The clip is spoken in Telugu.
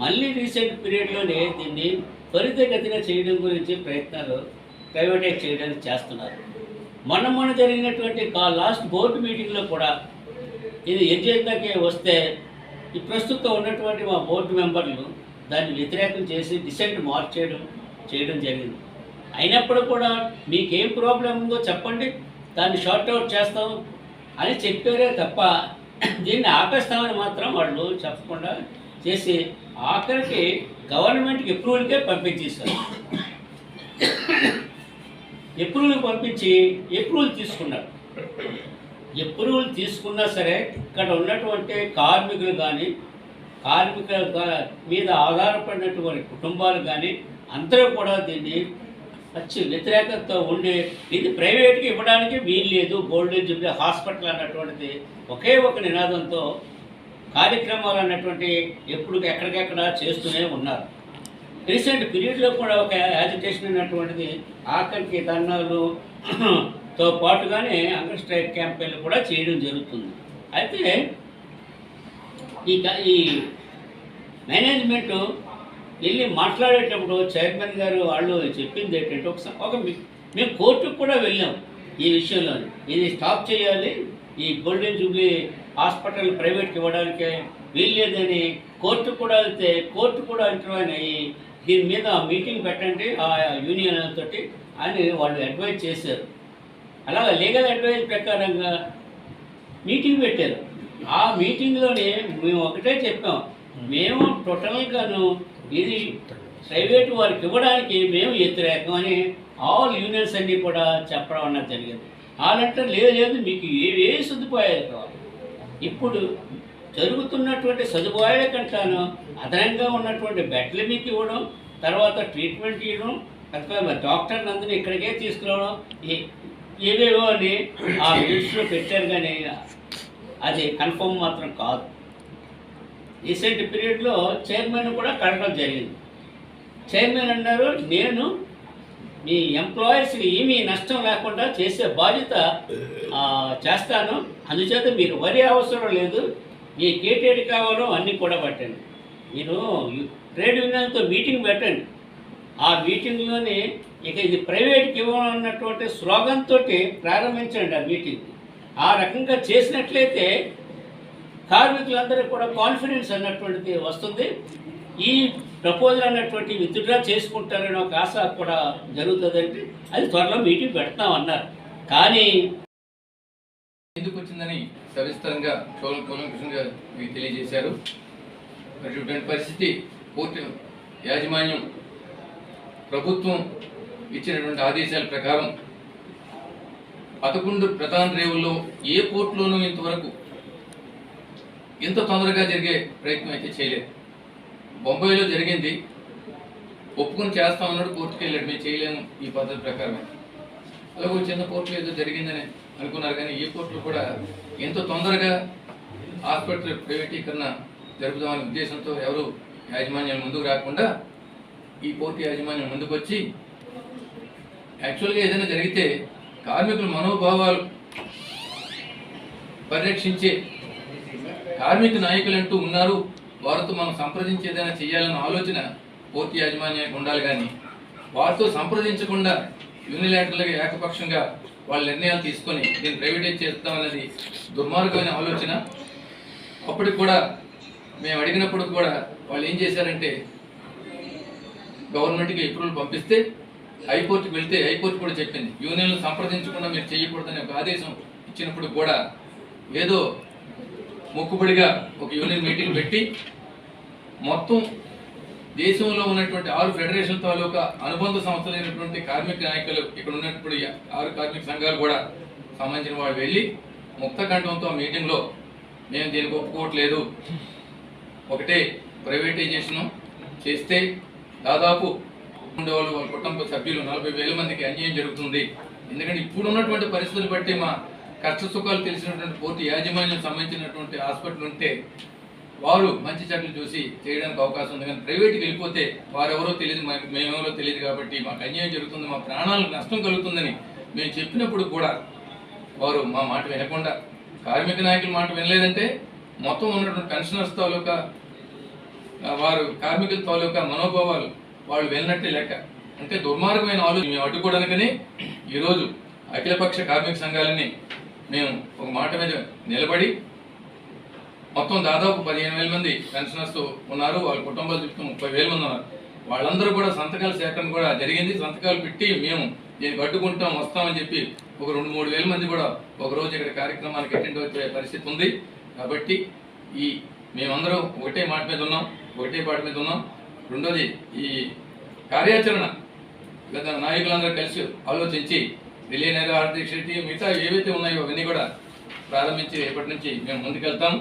మళ్ళీ రీసెంట్ పీరియడ్లోనే దీన్ని త్వరితగతిన చేయడం గురించి ప్రయత్నాలు ప్రైవేటైజ్ చేయడానికి చేస్తున్నారు. మొన్న మొన్న జరిగినటువంటి కా లాస్ట్ బోర్డు మీటింగ్లో కూడా ఇది ఎజెండాకే వస్తే ఈ ప్రస్తుతం ఉన్నటువంటి మా బోర్డు మెంబర్లు దాన్ని వ్యతిరేకం చేసి డిసెంట్ మార్చేయడం చేయడం జరిగింది. అయినప్పుడు కూడా మీకేం ప్రాబ్లం ఉందో చెప్పండి దాన్ని షార్ట్ అవుట్ చేస్తాం అని చెప్పారే తప్ప దీన్ని ఆపేస్తామని మాత్రం వాళ్ళు చెప్పకుండా చేసి ఆఖరికి గవర్నమెంట్కి అప్రూవల్కే పంపించేశారు. అప్రూవల్ పంపించి అప్రూవల్ తీసుకున్నారు. అప్రూవల్ తీసుకున్నా సరే ఇక్కడ ఉన్నటువంటి కార్మికులు కానీ కార్మికుల మీద ఆధారపడినటువంటి కుటుంబాలు కానీ అందరూ కూడా దీన్ని వచ్చి వ్యతిరేకతతో ఉండి ఇది ప్రైవేట్కి ఇవ్వడానికి వీలు లేదు గోల్డెన్ జూబ్లీ హాస్పిటల్ అన్నటువంటిది ఒకే ఒక నినాదంతో కార్యక్రమాలు అన్నటువంటి ఎప్పుడు ఎక్కడికెక్కడ చేస్తూనే ఉన్నారు. రీసెంట్ పీరియడ్లో కూడా ఒక యాజిటేషన్ అన్నటువంటిది ఆఖరికి ధర్నాలు తో పాటుగానే అంగర్ స్ట్రైక్ క్యాంపెయిన్లు కూడా చేయడం జరుగుతుంది. అయితే ఈ ఈ మేనేజ్మెంట్ వెళ్ళి మాట్లాడేటప్పుడు చైర్మన్ గారు వాళ్ళు చెప్పింది ఏంటంటే ఒకసారి ఒక మేము కోర్టుకు కూడా వెళ్ళాం ఈ విషయంలో ఇది స్టాప్ చేయాలి ఈ గోల్డెన్ జూబ్లీ హాస్పిటల్ ప్రైవేట్కి ఇవ్వడానికి వీల్లేదని కోర్టు కూడా వెళ్తే కోర్టు కూడా ఇంటర్వ్యూ అయ్యి దీని మీద మీటింగ్ పెట్టండి ఆ యూనియన్ తోటి అని వాళ్ళు అడ్వైజ్ చేశారు. అలాగే లీగల్ అడ్వైజ్ ప్రకారంగా మీటింగ్ పెట్టారు. ఆ మీటింగ్లోనే మేము ఒకటే చెప్పాం. మేము టోటల్గాను ఇది ప్రైవేట్ వారికి ఇవ్వడానికి మేము వ్యతిరేకం అని ఆల్ యూనియన్స్ అన్నీ కూడా చెప్పడం అన్నది జరిగింది. వాళ్ళంటే లేదు లేదు మీకు ఏ ఏ సదుపాయాలు కావాలి ఇప్పుడు జరుగుతున్నటువంటి సదుపాయాల కంటాను అదనంగా ఉన్నటువంటి బెడ్లు మీకు ఇవ్వడం తర్వాత ట్రీట్మెంట్ ఇవ్వడం తర్వాత డాక్టర్ నందుని ఇక్కడికే తీసుకురావడం ఏ- ఏవేవో అని ఆ లిస్ట్లో పెట్టారు కానీ అది కన్ఫర్మ్ మాత్రం కాదు. రీసెంట్ పీరియడ్లో చైర్మన్ కూడా కడగడం జరిగింది. చైర్మన్ అన్నారు నేను మీ ఎంప్లాయీస్కి ఏమీ నష్టం లేకుండా చేసే బాధ్యత చేస్తాను. అందుచేత మీరు వరి అవసరం లేదు. మీ కేటేడి కావాలో అన్నీ కూడా పెట్టండి. మీరు ట్రేడ్ యూనియన్తో మీటింగ్ పెట్టండి. ఆ మీటింగ్లోనే ఇక ఇది ప్రైవేట్కి ఇవ్వాలన్నటువంటి స్లోగన్తో ప్రారంభించండి ఆ మీటింగ్. ఆ రకంగా చేసినట్లయితే కార్మికులందరికీ కూడా కాన్ఫిడెన్స్ అన్నటువంటిది వస్తుంది. ఈ ప్రపోజల్ అన్నటువంటి విత్డ్రా చేసుకుంటారనే ఒక ఆశ కూడా జరుగుతుందంటే అది త్వరలో మీటింగ్ పెడతామన్నారు కానీ ఎందుకు వచ్చిందని సవిస్తరంగా చోళ కూలంకృష్ణగా మీకు తెలియజేశారు. మరి ఇటువంటి పరిస్థితి పూర్తి యాజమాన్యం ప్రభుత్వం ఇచ్చినటువంటి ఆదేశాల ప్రకారం పదకొండు ప్రధాన రేవుల్లో ఏ కోర్టులోనూ ఇంతవరకు ఇంత తొందరగా జరిగే ప్రయత్నం అయితే చేయలేదు. బొంబాయిలో జరిగింది. ఒప్పుకొని చేస్తా ఉన్నాడు కోర్టుకు వెళ్ళాడు. మేము చేయలేము ఈ పద్ధతి ప్రకారమే. అలాగే చిన్న కోర్టులో ఏదో జరిగిందని అనుకున్నారు. కానీ ఈ కోర్టులో కూడా ఎంతో తొందరగా హాస్పిటల్ ప్రైవేటీకరణ జరుపుదామనే ఉద్దేశంతో ఎవరు యాజమాన్యం ముందుకు రాకుండా ఈ కోర్టు యాజమాన్యం ముందుకు వచ్చి యాక్చువల్గా ఏదైనా జరిగితే కార్మికుల మనోభావాలు పరిరక్షించే కార్మిక నాయకులు అంటూ ఉన్నారు. వారితో మనం సంప్రదించి ఏదైనా చేయాలన్న ఆలోచన కోర్టు యాజమాన్యానికి ఉండాలి కానీ వారితో సంప్రదించకుండా యూనిలాటరల్గా ఏకపక్షంగా వాళ్ళ నిర్ణయాలు తీసుకొని దీన్ని ప్రైవేటైజ్ చేస్తామన్నది దుర్మార్గమైన ఆలోచన. అప్పటికి కూడా మేము అడిగినప్పుడు కూడా వాళ్ళు ఏం చేశారంటే గవర్నమెంట్కి అప్రూవల్ పంపిస్తే హైకోర్టుకి వెళ్తే హైకోర్టు కూడా చెప్పింది. యూనియన్లు సంప్రదించకుండా మీరు చేయకూడదని ఒక ఆదేశం ఇచ్చినప్పుడు కూడా ఏదో మొక్కుబడిగా ఒక యూనియన్ మీటింగ్ పెట్టి మొత్తం దేశంలో ఉన్నటువంటి ఆరు ఫెడరేషన్ తాలూకా అనుబంధ సంస్థలైనటువంటి కార్మిక నాయకులు ఇక్కడ ఉన్నటువంటి ఆరు కార్మిక సంఘాలు కూడా సంబంధించిన వాళ్ళు వెళ్ళి ముక్త కంఠంతో ఆ మీటింగ్లో మేము దీనికి ఒప్పుకోవట్లేదు. ఒకటే ప్రైవేటైజేషను చేస్తే దాదాపు ఉండేవాళ్ళు వాళ్ళ కుటుంబ సభ్యులు నలభై వేల మందికి అన్యాయం జరుగుతుంది. ఎందుకంటే ఇప్పుడు ఉన్నటువంటి పరిస్థితులు బట్టి మా కష్ట సుఖాలు తెలిసినటువంటి పూర్తి యాజమాన్యం సంబంధించినటువంటి హాస్పిటల్ ఉంటే వారు మంచి చెట్లు చూసి చేయడానికి అవకాశం ఉంది కానీ ప్రైవేట్కి వెళ్ళిపోతే వారెవరో తెలియదు మేమెవరో తెలియదు కాబట్టి మాకు అన్యాయం జరుగుతుంది మా ప్రాణాలకు నష్టం కలుగుతుందని మేము చెప్పినప్పుడు కూడా వారు మా మాట వినకుండా కార్మిక నాయకుల మాట వినలేదంటే మొత్తం ఉన్నటువంటి పెన్షనర్స్ తాలూకా వారు కార్మికుల తాలూకా మనోభావాలు వాళ్ళు వెళ్ళినట్టే లెక్క. అంటే దుర్మార్గమైన ఆలోచన. మేము అడ్డుకోవడానికని ఈరోజు అఖిలపక్ష కార్మిక సంఘాలని మేము ఒక మాట మీద నిలబడి మొత్తం దాదాపు పదిహేను వేల మంది పెన్షనర్స్ ఉన్నారు వాళ్ళ కుటుంబాలు చెప్తూ ముప్పై వేల మంది ఉన్నారు. వాళ్ళందరూ కూడా సంతకాల సేకరణ కూడా జరిగింది. సంతకాలు పెట్టి మేము దీన్ని కట్టుకుంటాం వస్తామని చెప్పి ఒక రెండు మూడు వేల మంది కూడా ఒక రోజు ఇక్కడ కార్యక్రమానికి అటెండ్ వచ్చే పరిస్థితి ఉంది. కాబట్టి ఈ మేమందరం ఒకటే మాట మీద ఉన్నాం ఒకటే పాట మీద ఉన్నాం. రెండోది ఈ కార్యాచరణ గత నాయకులందరూ కలిసి ఆలోచించి రిలే ఆర్థిక శక్తి మిగతా ఏవైతే ఉన్నాయో అవన్నీ కూడా ప్రారంభించి రేపటి నుంచి మేము ముందుకెళ్తాం.